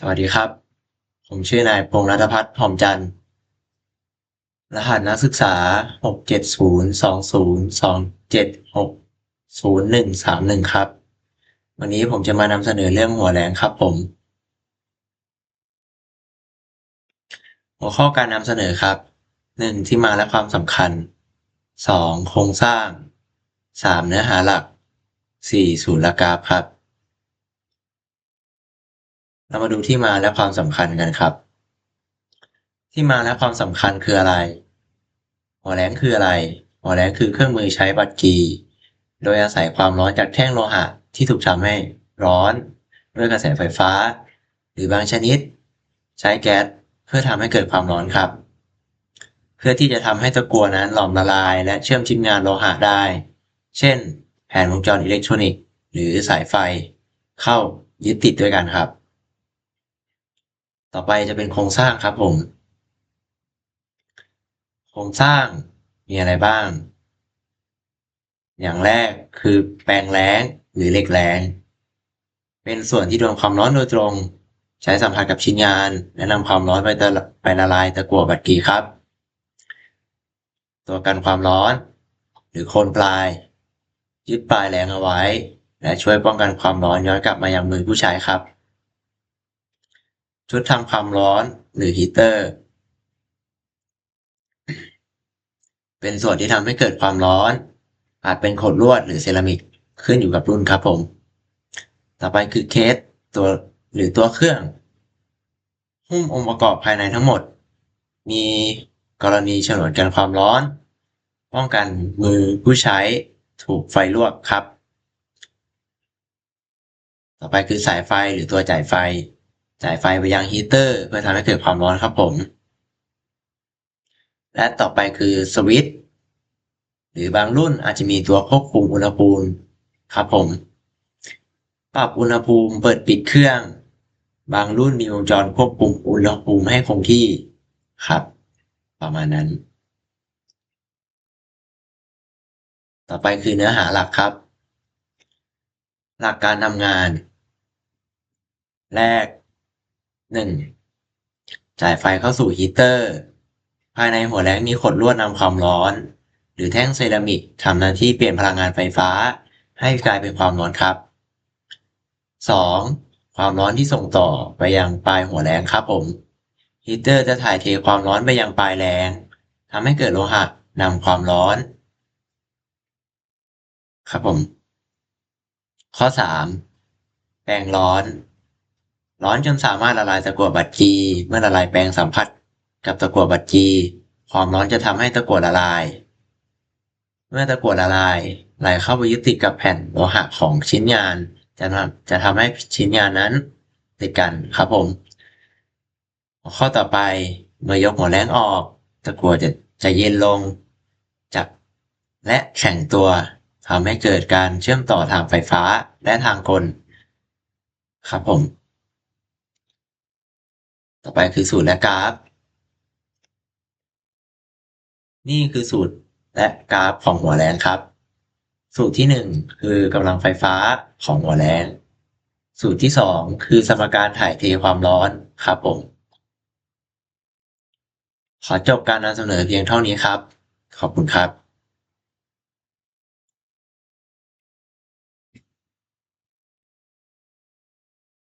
สวัสดีครับ ผมชื่อนายพงษ์รัตพัฒน์หอมจันทร์รหัสนักศึกษาหกเจ็ดศูนย์สองศูนย์สองเจ็ดหกศูนย์หนึ่งสามหนึ่งครับ วันนี้ผมจะมานำเสนอเรื่องหัวแรงครับผม หัวข้อการนำเสนอครับหนึ่งที่มาและความสำคัญสองโครงสร้างสามเนื้อหาหลักสี่สูตรละกราฟครับ เรามาดูที่มาและความสำคัญกันครับ ที่มาและความสำคัญคืออะไร หัวแหลงคืออะไร หัวแหลงคือเครื่องมือใช้บัตรกี โดยอาศัยความร้อนจากแท่งโลหะที่ถูกทำให้ร้อนด้วยกระแสไฟฟ้า หรือบางชนิด ใช้แก๊สเพื่อทำให้เกิดความร้อนครับ เพื่อที่จะทำให้ตะกั่วนั้นหลอมละลายและเชื่อมชิ้นงานโลหะได้ เช่น แผงวงจรอิเล็กทรอนิกส์ หรือสายไฟ เข้ายึดติดด้วยกันครับ ต่อไปจะเป็นโครงสร้างครับผม โครงสร้างมีอะไรบ้าง อย่างแรกคือแปลงแรงหรือเหล็กแรงเป็นส่วนที่โดนความร้อนโดยตรง ใช้สัมผัสกับชิ้นงาน และนำความร้อนไปละไปละลายตะกั่วบัตรกีครับ ตัวกันความร้อน หรือโคนปลาย ยึดปลายแรงเอาไว้ และช่วยป้องกันความร้อนย้อนกลับมายังมือผู้ใช้ครับ ชุดทำความร้อนหรือฮีเตอร์ เป็นส่วนที่ทำให้เกิดความร้อน อาจเป็นขดลวดหรือเซรามิกขึ้นอยู่กับรุ่นครับผม ต่อไปคือเคสตัวหรือตัวเครื่อง หุ้มองค์ประกอบภายในทั้งหมด มีกรณีฉนวนกันความร้อน ป้องกันมือผู้ใช้ถูกไฟลวกครับ ต่อไปคือสายไฟหรือตัวจ่ายไฟ จ่ายไฟไปยังฮีเตอร์เพื่อทำให้เกิดความร้อนครับผม และต่อไปคือสวิตช์หรือบางรุ่นอาจจะมีตัวควบคุมอุณหภูมิครับผม ปรับอุณหภูมิเปิดปิดเครื่อง บางรุ่นมีวงจรควบคุมอุณหภูมิให้คงที่ครับ ประมาณนั้น ต่อไปคือเนื้อหาหลักครับ หลักการทำงาน แรก หนึ่งจ่ายไฟเข้าสู่ฮีเตอร์ ภายในหัวแรงมีขดลวดนำความร้อน หรือแท่งเซรามิกทำหน้าที่เปลี่ยนพลังงานไฟฟ้า ให้กลายเป็นความร้อนครับ 2. ความร้อนที่ส่งต่อไปยังปลายหัวแรงครับผมฮีเตอร์จะถ่ายเทความร้อนไปยังปลายแรงทำให้เกิดโลหะนำความร้อน ครับผม ข้อ 3. แปลงร้อน ร้อนจนสามารถละลายตะกั่วบัตรกีเมื่อละลายแปรงสัมผัส กับตะกั่วบัตรกีความร้อนจะทำให้ตะกั่วละลาย เมื่อตะกั่วละลายไหลเข้าไปยึดติดกับแผ่นโลหะของชิ้นงาน จะทำจะทำให้ชิ้นงานนั้นติดกันครับผม ข้อต่อไปเมื่อยกหัวแรงออก ตะกั่วจะจะเย็นลงจับและแข็งตัวทำให้เกิดการเชื่อมต่อทางไฟฟ้าและทางกล ครับผม ต่อไปคือสูตรและกราฟ นี่คือสูตรและกราฟของหัวแรงครับ สูตรที่หนึ่งคือกำลังไฟฟ้าของหัวแรง สูตรที่สองคือสมการถ่ายเทความร้อนครับผม ขอจบการนำเสนอเพียงเท่านี้ครับ ขอบคุณครับ